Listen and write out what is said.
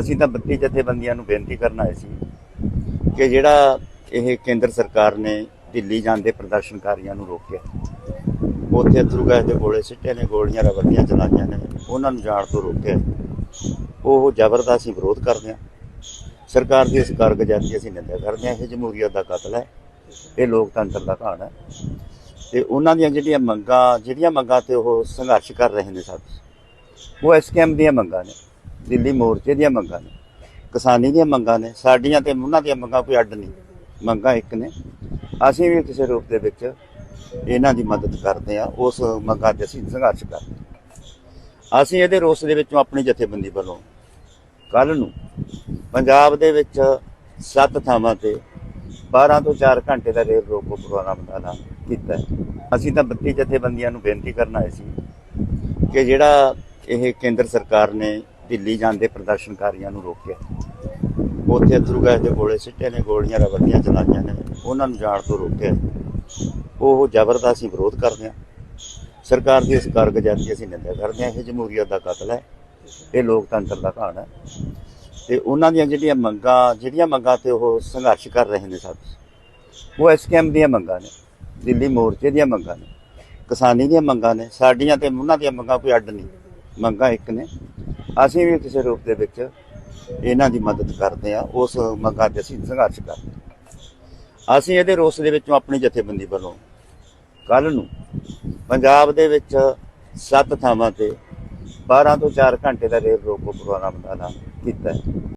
ਅਸੀਂ ਤਾਂ 32 ਜਥੇਬੰਦੀਆਂ ਨੂੰ ਬੇਨਤੀ ਕਰਨ ਆਏ ਸੀ ਕਿ ਜਿਹੜਾ ਇਹ ਕੇਂਦਰ ਸਰਕਾਰ ਨੇ ਦਿੱਲੀ ਜਾਂਦੇ ਪ੍ਰਦਰਸ਼ਨਕਾਰੀਆਂ ਨੂੰ ਰੋਕਿਆ, ਉੱਥੇ ਅਥਰੂ ਗੈਸ ਦੇ ਗੋਲੇ ਸਿੱਟੇ ਨੇ, ਗੋਲੀਆਂ ਰਵੱਟੀਆਂ ਚਲਾਈਆਂ ਨੇ, ਉਹਨਾਂ ਨੂੰ ਜਾਣ ਤੋਂ ਰੋਕਿਆ ਉਹ ਜ਼ਬਰਦਸਤ ਅਸੀਂ ਵਿਰੋਧ ਕਰਦੇ ਹਾਂ। ਸਰਕਾਰ ਦੀ ਇਸ ਕਾਰਗੁਜ਼ਾਰੀ ਦੀ ਅਸੀਂ ਨਿੰਦਾ ਕਰਦੇ ਹਾਂ। ਇਹ ਜਮਹੂਰੀਅਤ ਦਾ ਕਤਲ ਹੈ। ਇਹ ਲੋਕਤੰਤਰ ਦਾ ਘਾਣ ਹੈ। ਤੇ ਉਹਨਾਂ ਦੀਆਂ ਜਿਹੜੀਆਂ ਮੰਗਾਂ ਜਿਹੜੀਆਂ ਮੰਗਾਂ ਤੇ ਉਹ ਸੰਘਰਸ਼ ਕਰ ਰਹੇ ਨੇ ਸਭ। ਉਹ ਐਸਕੇਐਮ ਦੀਆਂ ਮੰਗਾਂ ਨੇ। ਦਿੱਲੀ ਮੋਰਚੇ ਦੀਆਂ ਮੰਗਾਂ ਨੇ, ਕਿਸਾਨੀ ਦੀਆਂ ਮੰਗਾਂ ਨੇ, ਸਾਡੀਆਂ ਤੇ ਉਹਨਾਂ ਦੀਆਂ ਮੰਗਾਂ ਕੋਈ ਅੱਡ ਨਹੀਂ, ਮੰਗਾਂ ਇੱਕ ਨੇ ਅਸੀਂ ਵੀ ਕਿਸੇ ਰੂਪ ਦੇ ਵਿੱਚ ਇਹਨਾਂ ਦੀ ਮਦਦ ਕਰਦੇ ਆ ਉਸ ਮੰਗਾਂ ਤੇ ਅਸੀਂ ਸੰਘਰਸ਼ ਕਰਦੇ ਹਾਂ। ਅਸੀਂ ਇਹਦੇ ਰੋਸ ਦੇ ਵਿੱਚੋਂ ਆਪਣੀ ਜਥੇਬੰਦੀ ਵੱਲੋਂ ਕੱਲ ਨੂੰ ਪੰਜਾਬ ਦੇ ਵਿੱਚ ਸੱਤ ਥਾਵਾਂ ਤੇ 12 ਤੋਂ 4 ਘੰਟੇ ਦਾ ਰੇਲ ਰੋਕੋ ਪ੍ਰੋਗਰਾਮ ਦਾ ਕੀਤਾ ਅਸੀਂ ਤਾਂ 32 ਜਥੇਬੰਦੀਆਂ ਨੂੰ ਬੇਨਤੀ ਕਰਨ ਆਏ ਸੀ ਕਿ ਜਿਹੜਾ ਇਹ ਕੇਂਦਰ ਸਰਕਾਰ ਨੇ ਦਿੱਲੀ ਜਾਂਦੇ ਪ੍ਰਦਰਸ਼ਨਕਾਰੀਆਂ ਨੂੰ ਰੋਕਿਆ। ਉੱਥੇ ਅਥਰੂ ਗੈਸ ਦੇ ਗੋਲੇ ਸਿੱਟੇ ਨੇ, ਗੋਲੀਆਂ ਰਵੱਟੀਆਂ ਚਲਾਈਆਂ ਨੇ, ਉਹਨਾਂ ਨੂੰ ਜਾਣ ਤੋਂ ਰੋਕਿਆ। ਉਹ ਜ਼ਬਰਦਸਤ ਅਸੀਂ ਵਿਰੋਧ ਕਰਦੇ ਹਾਂ ਸਰਕਾਰ ਦੀ ਇਸ ਕਾਰਗੁਜ਼ਾਰੀ ਦੀ ਅਸੀਂ ਨਿੰਦਾ ਕਰਦੇ ਹਾਂ ਇਹ ਜਮਹੂਰੀਅਤ ਦਾ ਕਤਲ ਹੈ, ਇਹ ਲੋਕਤੰਤਰ ਦਾ ਘਾਣ ਹੈ। ਤੇ ਉਹਨਾਂ ਦੀਆਂ ਜਿਹੜੀਆਂ ਮੰਗਾਂ ਜਿਹੜੀਆਂ ਮੰਗਾਂ ਤੇ ਉਹ ਸੰਘਰਸ਼ ਕਰ ਰਹੇ ਨੇ ਸਭ। ਉਹ ਐਸਕੇਐਮ ਦੀਆਂ ਮੰਗਾਂ ਨੇ, ਦਿੱਲੀ ਮੋਰਚੇ ਦੀਆਂ ਮੰਗਾਂ ਨੇ, ਕਿਸਾਨੀ ਦੀਆਂ ਮੰਗਾਂ ਨੇ, ਸਾਡੀਆਂ ਤੇ ਉਹਨਾਂ ਦੀਆਂ ਮੰਗਾਂ ਕੋਈ ਅੱਡ ਨਹੀਂ। ਮੰਗਾਂ ਇੱਕ ਨੇ ਅਸੀਂ ਵੀ ਕਿਸੇ ਰੂਪ ਦੇ ਵਿੱਚ ਇਹਨਾਂ ਦੀ ਮਦਦ ਕਰਦੇ ਆ ਉਸ ਮੰਗਾਂ ਤੇ ਅਸੀਂ ਸੰਘਰਸ਼ ਕਰਦੇ ਹਾਂ। ਅਸੀਂ ਇਹਦੇ ਰੋਸ ਦੇ ਵਿੱਚੋਂ ਆਪਣੀ ਜਥੇਬੰਦੀ ਵੱਲੋਂ ਕੱਲ ਨੂੰ ਪੰਜਾਬ ਦੇ ਵਿੱਚ ਸੱਤ ਥਾਵਾਂ ਤੇ 12 ਤੋਂ 4 ਘੰਟੇ ਦਾ ਰੇਲ ਰੋਕੋ ਪ੍ਰੋਗਰਾਮ ਦਾ ਐਲਾਨ ਕੀਤਾ ਹੈ